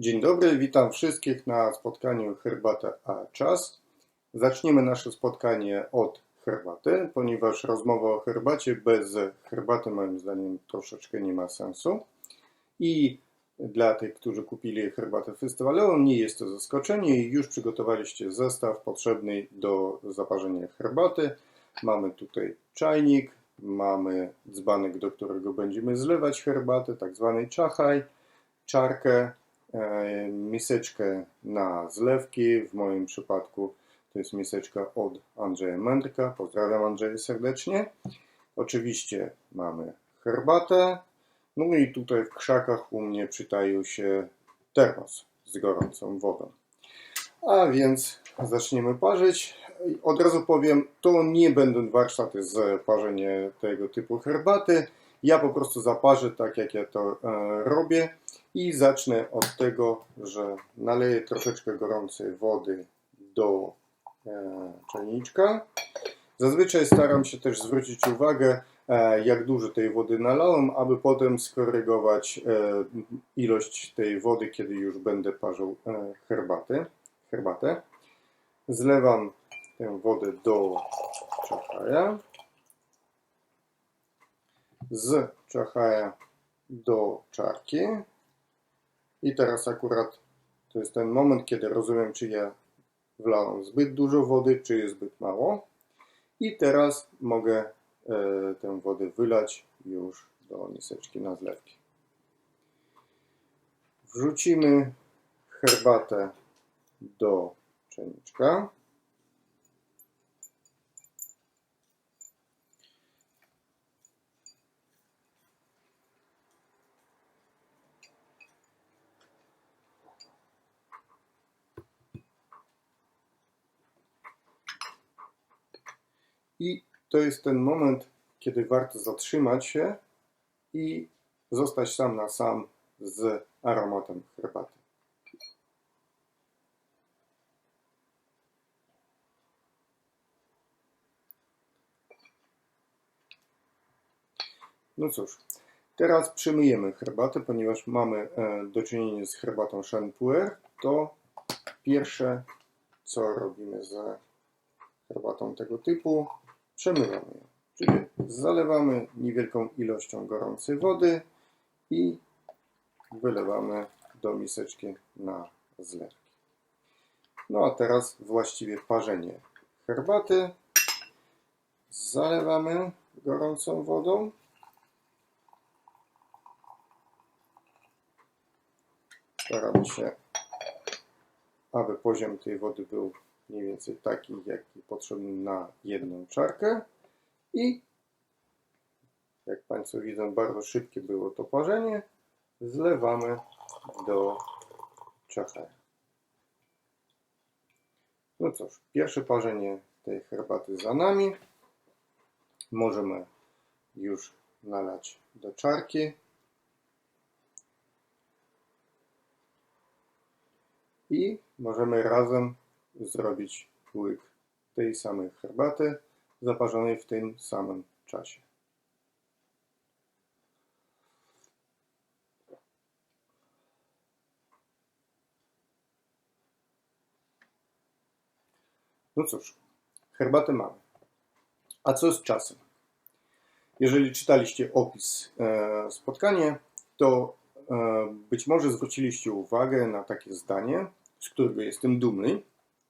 Dzień dobry, witam wszystkich na spotkaniu Herbata a Czas. Zaczniemy nasze spotkanie od herbaty, ponieważ rozmowa o herbacie bez herbaty moim zdaniem troszeczkę nie ma sensu. I dla tych, którzy kupili herbatę festiwalową, nie jest to zaskoczenie i już przygotowaliście zestaw potrzebny do zaparzenia herbaty. Mamy tutaj czajnik, mamy dzbanek, do którego będziemy zlewać herbatę, tak zwany czachaj, czarkę, miseczkę na zlewki. W moim przypadku to jest miseczka od Andrzeja Mędrka. Pozdrawiam Andrzeja serdecznie. Oczywiście mamy herbatę. No i tutaj w krzakach u mnie przytaił się termos z gorącą wodą. A więc zaczniemy parzyć. Od razu powiem, to nie będą warsztaty z parzenia tego typu herbaty. Ja po prostu zaparzę tak, jak ja to e, robię i zacznę od tego, że naleję troszeczkę gorącej wody do e, czajniczka. Zazwyczaj staram się też zwrócić uwagę, e, jak dużo tej wody nalałem, aby potem skorygować e, ilość tej wody, kiedy już będę parzył herbaty, herbatę. Zlewam tę wodę do czachaja. Z czachaja do czarki. I teraz akurat to jest ten moment, kiedy rozumiem, czy ja wlałem zbyt dużo wody, czy jest zbyt mało. I teraz mogę e, tę wodę wylać już do miseczki na zlewki. Wrzucimy herbatę do czajniczka. I to jest ten moment, kiedy warto zatrzymać się i zostać sam na sam z aromatem herbaty. No cóż, teraz przymyjemy herbatę, ponieważ mamy e, do czynienia z herbatą Chanpuer, to pierwsze co robimy z herbatą tego typu, przemywamy ją. Czyli zalewamy niewielką ilością gorącej wody i wylewamy do miseczki na zlewki. No a teraz właściwie parzenie herbaty. Zalewamy gorącą wodą. Staramy się, aby poziom tej wody był mniej więcej taki, jaki potrzebny na jedną czarkę. I jak Państwo widzą, bardzo szybkie było to parzenie. Zlewamy do czachaja. No cóż, pierwsze parzenie tej herbaty za nami. Możemy już nalać do czarki. I możemy razem zrobić łyk tej samej herbaty zaparzonej w tym samym czasie. No cóż, herbatę mamy. A co z czasem? Jeżeli czytaliście opis e, spotkania, to e, być może zwróciliście uwagę na takie zdanie, z którego jestem dumny.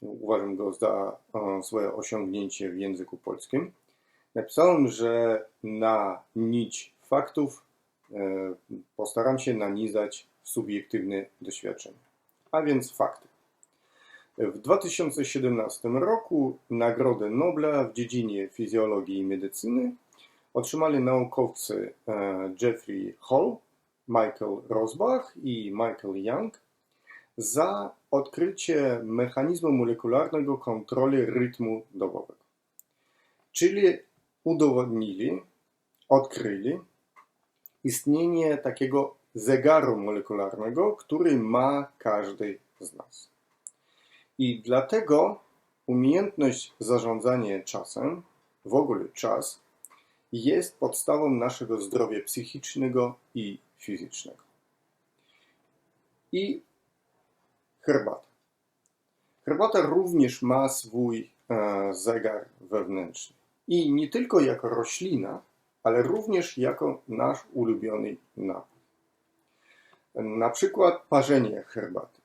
Uważam go za e, swoje osiągnięcie w języku polskim. Napisałem, że na nić faktów e, postaram się nanizać subiektywne doświadczenie. A więc fakty. W 2017 roku Nagrodę Nobla w dziedzinie fizjologii i medycyny otrzymali naukowcy e, Jeffrey Hall, Michael Rosbach i Michael Young za odkrycie mechanizmu molekularnego kontroli rytmu dobowego. Czyli udowodnili, odkryli istnienie takiego zegaru molekularnego, który ma każdy z nas. I dlatego umiejętność zarządzania czasem, w ogóle czas, jest podstawą naszego zdrowia psychicznego i fizycznego. I Herbata. Herbata również ma swój e, zegar wewnętrzny. I nie tylko jako roślina, ale również jako nasz ulubiony napój. Na przykład parzenie herbaty.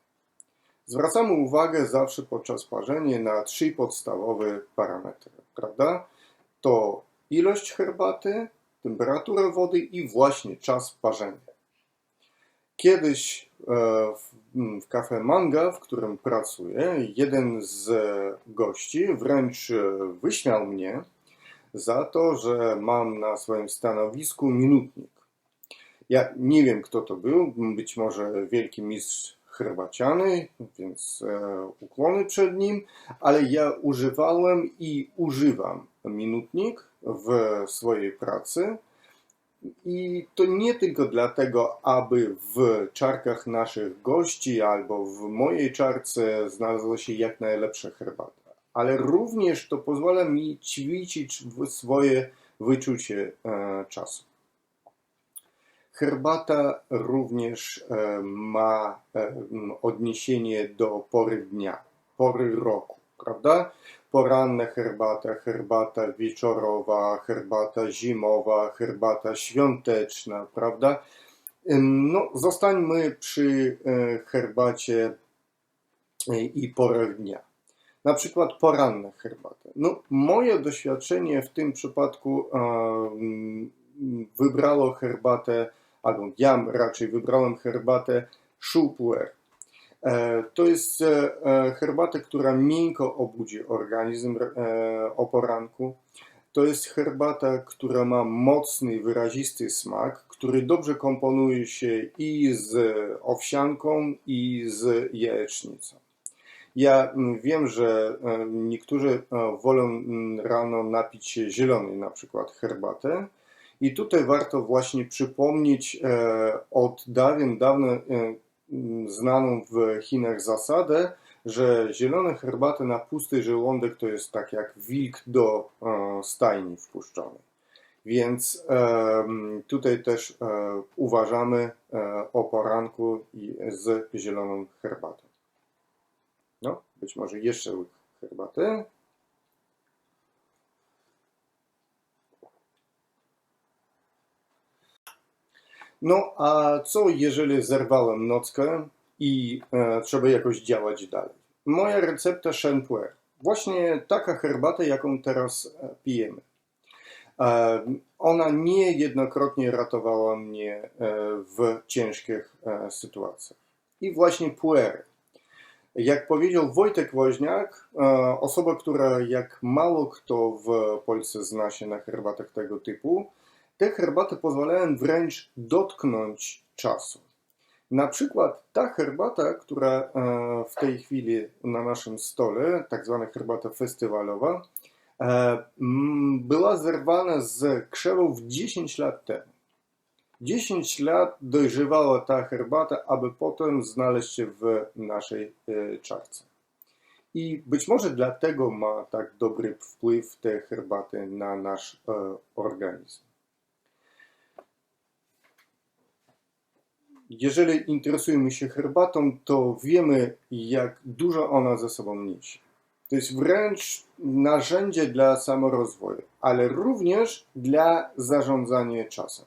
Zwracamy uwagę zawsze podczas parzenia na trzy podstawowe parametry, prawda? To ilość herbaty, temperaturę wody i właśnie czas parzenia. Kiedyś e, w kafe Manga, w którym pracuję, jeden z gości wręcz wyśmiał mnie za to, że mam na swoim stanowisku minutnik. Ja nie wiem, kto to był, być może wielki mistrz herbaciany, więc e, ukłony przed nim, ale ja używałem i używam minutnik w swojej pracy. I to nie tylko dlatego, aby w czarkach naszych gości albo w mojej czarce znalazła się jak najlepsza herbata, ale również to pozwala mi ćwiczyć swoje wyczucie e, czasu. Herbata również e, ma e, odniesienie do pory dnia, pory roku, prawda? Poranna herbata, herbata wieczorowa, herbata zimowa, herbata świąteczna, prawda? No, zostańmy przy e, herbacie i porach dnia. Na przykład poranna herbata. No, moje doświadczenie w tym przypadku wybrało herbatę albo ja raczej wybrałem herbatę Choupuer. E, to jest e, e, herbata, która miękko obudzi organizm o poranku. To jest herbata, która ma mocny, wyrazisty smak, który dobrze komponuje się i z owsianką, i z jajecznicą. Ja wiem, że niektórzy wolą rano napić się zielonej na przykład herbatę, i tutaj warto właśnie przypomnieć od dawien dawno e, znaną w Chinach zasadę, że zielone herbaty na pusty żołądek to jest tak jak wilk do e, stajni wpuszczony. Więc tutaj też uważamy o poranku z zieloną herbatą. No, być może jeszcze herbaty. No a co jeżeli zerwałem nockę i e, trzeba jakoś działać dalej? Moja recepta Shenpuer. Właśnie taka herbata, jaką teraz e, pijemy. E, ona niejednokrotnie ratowała mnie e, w ciężkich e, sytuacjach. I właśnie puery. Jak powiedział Wojtek Woźniak, osoba, która jak mało kto w Polsce zna się na herbatach tego typu, te herbaty pozwalają wręcz dotknąć czasu. Na przykład ta herbata, która e, w tej chwili na naszym stole, tak zwana herbata festiwalowa, e, była zerwana z krzewów 10 lat temu. 10 lat dojrzewała ta herbata, aby potem znaleźć się w naszej e, czarce. I być może dlatego ma tak dobry wpływ te herbaty na nasz organizm. Jeżeli interesujemy się herbatą, to wiemy, jak dużo ona ze sobą niesie. To jest wręcz narzędzie dla samorozwoju, ale również dla zarządzania czasem.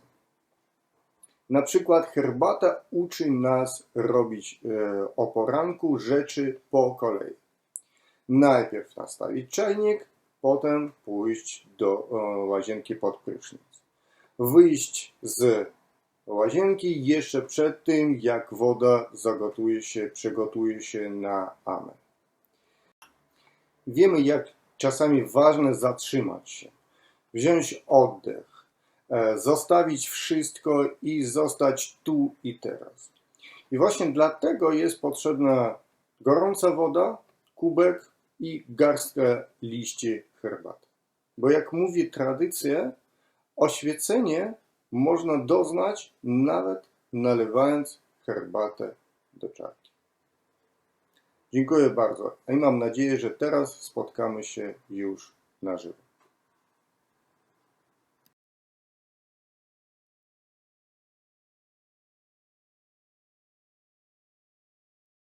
Na przykład herbata uczy nas robić e, o poranku rzeczy po kolei. Najpierw nastawić czajnik, potem pójść do e, łazienki pod prysznic. Wyjść z łazienki jeszcze przed tym, jak woda zagotuje się, przygotuje się na amę. Wiemy, jak czasami ważne zatrzymać się, wziąć oddech, e, zostawić wszystko i zostać tu i teraz. I właśnie dlatego jest potrzebna gorąca woda, kubek i garstka liści herbaty. Bo jak mówi tradycja, oświecenie można doznać nawet nalewając herbatę do czarki. Dziękuję bardzo i mam nadzieję, że teraz spotkamy się już na żywo.